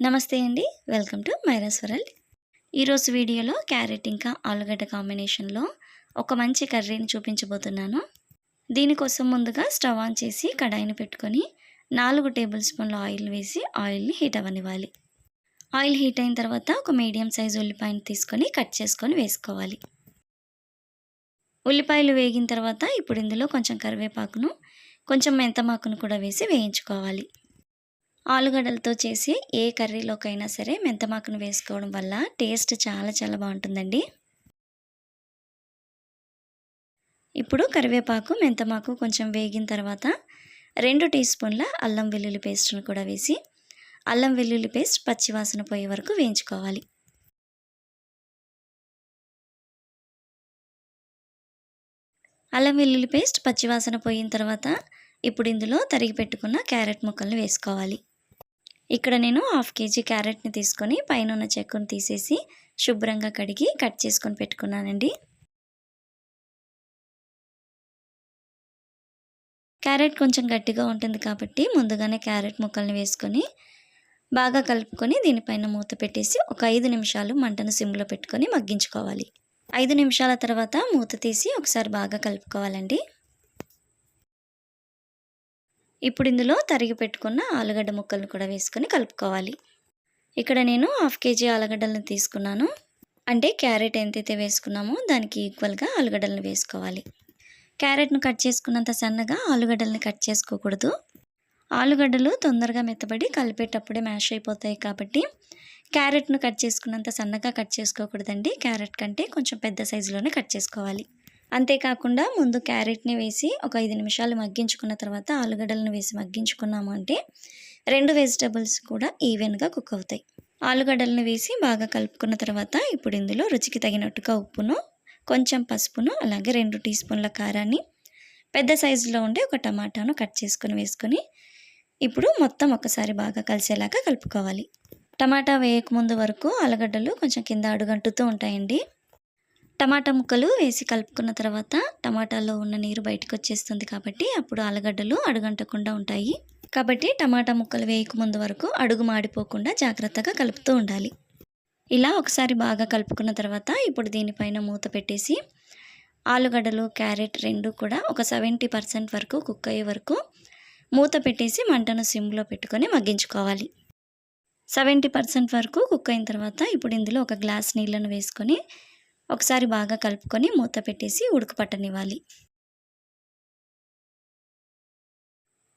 నమస్తే అండి. Welcome to Myra's world. ఈరోజు వీడియోలో క్యారెట్ ఇంకా ఆలుగడ్డ కాంబినేషన్లో ఒక మంచి కర్రీని చూపించబోతున్నాను. దీనికోసం ముందుగా స్టవ్ ఆన్ చేసి కడాయిని పెట్టుకొని నాలుగు టేబుల్ స్పూన్ల ఆయిల్ వేసి ఆయిల్ని హీట్ అవ్వనివ్వాలి. ఆయిల్ హీట్ అయిన తర్వాత ఒక మీడియం సైజ్ ఉల్లిపాయను తీసుకొని కట్ చేసుకొని వేసుకోవాలి. ఉల్లిపాయలు వేగిన తర్వాత ఇప్పుడు ఇందులో కొంచెం కరివేపాకును కొంచెం మెంతమాకును కూడా వేసి వేయించుకోవాలి. ఆలుగడ్డలతో చేసి ఏ కర్రీలోకైనా సరే మెంతమాకును వేసుకోవడం వల్ల టేస్ట్ చాలా చాలా బాగుంటుందండి. ఇప్పుడు కరివేపాకు మెంతమాకు కొంచెం వేగిన తర్వాత రెండు టీ స్పూన్ల అల్లం వెల్లుల్లి పేస్ట్ను కూడా వేసి అల్లం వెల్లుల్లి పేస్ట్ పచ్చివాసన పోయే వరకు వేయించుకోవాలి. అల్లం వెల్లుల్లి పేస్ట్ పచ్చివాసన పోయిన తర్వాత ఇప్పుడు ఇందులో తరిగి పెట్టుకున్న క్యారెట్ ముక్కలను వేసుకోవాలి. ఇక్కడ నేను హాఫ్ కేజీ క్యారెట్ని తీసుకొని పైన ఉన్న చెక్కును తీసేసి శుభ్రంగా కడిగి కట్ చేసుకొని పెట్టుకున్నానండి. క్యారెట్ కొంచెం గట్టిగా ఉంటుంది కాబట్టి ముందుగానే క్యారెట్ ముక్కల్ని వేసుకొని బాగా కలుపుకొని దీనిపైన మూత పెట్టేసి ఒక ఐదు నిమిషాలు మంటను సిమ్లో పెట్టుకొని మగ్గించుకోవాలి. ఐదు నిమిషాల తర్వాత మూత తీసి ఒకసారి బాగా కలుపుకోవాలండి. ఇప్పుడు ఇందులో తరిగి పెట్టుకున్న ఆలుగడ్డ ముక్కలను కూడా వేసుకొని కలుపుకోవాలి. ఇక్కడ నేను హాఫ్ కేజీ ఆలుగడ్డలను తీసుకున్నాను. అంటే క్యారెట్ ఎంతైతే వేసుకున్నామో దానికి ఈక్వల్గా ఆలుగడ్డలను వేసుకోవాలి. క్యారెట్ను కట్ చేసుకున్నంత సన్నగా ఆలుగడ్డల్ని కట్ చేసుకోకూడదు. ఆలుగడ్డలు తొందరగా మెత్తబడి కలిపేటప్పుడే మ్యాష్ అయిపోతాయి కాబట్టి క్యారెట్ను కట్ చేసుకున్నంత సన్నగా కట్ చేసుకోకూడదండి. క్యారెట్ కంటే కొంచెం పెద్ద సైజులోనే కట్ చేసుకోవాలి. అంతేకాకుండా ముందు క్యారెట్ని వేసి ఒక ఐదు నిమిషాలు మగ్గించుకున్న తర్వాత ఆలుగడ్డలను వేసి మగ్గించుకున్నాము అంటే రెండు వెజిటబుల్స్ కూడా ఈవెన్గా కుక్ అవుతాయి. ఆలుగడ్డలను వేసి బాగా కలుపుకున్న తర్వాత ఇప్పుడు ఇందులో రుచికి తగినట్టుగా ఉప్పును కొంచెం పసుపును అలాగే రెండు టీ స్పూన్ల కారాన్ని పెద్ద సైజులో ఉండే ఒక టమాటాను కట్ చేసుకొని వేసుకొని ఇప్పుడు మొత్తం ఒకసారి బాగా కలిసేలాగా కలుపుకోవాలి. టమాటా వేయకముందు వరకు ఆలుగడ్డలు కొంచెం కింద అడుగంటుతూ ఉంటాయండి. టమాటా ముక్కలు వేసి కలుపుకున్న తర్వాత టమాటాలో ఉన్న నీరు బయటకు వచ్చేస్తుంది కాబట్టి అప్పుడు ఆలుగడ్డలు అడుగంటకుండా ఉంటాయి. కాబట్టి టమాటా ముక్కలు వేయకముందు వరకు అడుగు మాడిపోకుండా జాగ్రత్తగా కలుపుతూ ఉండాలి. ఇలా ఒకసారి బాగా కలుపుకున్న తర్వాత ఇప్పుడు దీనిపైన మూత పెట్టేసి ఆలుగడ్డలు క్యారెట్ రెండు కూడా ఒక సెవెంటీ పర్సెంట్ వరకు కుక్ అయ్యే వరకు మూత పెట్టేసి మంటను సిమ్లో పెట్టుకొని మగ్గించుకోవాలి. సెవెంటీ పర్సెంట్ వరకు కుక్ అయిన తర్వాత ఇప్పుడు ఇందులో ఒక గ్లాస్ నీళ్ళను వేసుకొని ఒకసారి బాగా కలుపుకొని మూత పెట్టేసి ఉడకపట్టనివ్వాలి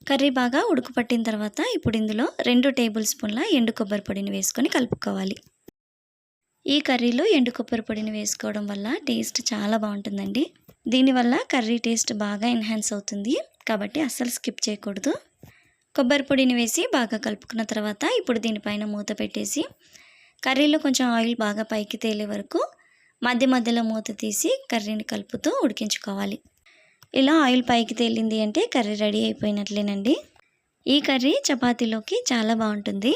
కర్రీ బాగా ఉడకపట్టిన తర్వాత ఇప్పుడు ఇందులో రెండు టేబుల్ స్పూన్ల ఎండు కొబ్బరి పొడిని వేసుకొని కలుపుకోవాలి. ఈ కర్రీలో ఎండు కొబ్బరి పొడిని వేసుకోవడం వల్ల టేస్ట్ చాలా బాగుంటుందండి. దీనివల్ల కర్రీ టేస్ట్ బాగా ఎన్హాన్స్ అవుతుంది. కాబట్టి అస్సలు స్కిప్ చేయకూడదు. కొబ్బరి పొడిని వేసి బాగా కలుపుకున్న తర్వాత ఇప్పుడు దీనిపైన మూత పెట్టేసి కర్రీలో కొంచెం ఆయిల్ బాగా పైకి తేలే వరకు మధ్య మధ్యలో మూత తీసి కర్రీని కలుపుతూ ఉడికించుకోవాలి. ఇలా ఆయిల్ పైకి తేలింది అంటే కర్రీ రెడీ అయిపోయినట్లేనండి. ఈ కర్రీ చపాతీలోకి చాలా బాగుంటుంది.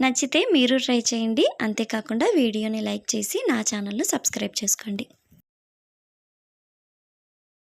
నచ్చితే మీరు ట్రై చేయండి. అంతేకాకుండా వీడియోని లైక్ చేసి నా ఛానల్ను సబ్స్క్రైబ్ చేసుకోండి.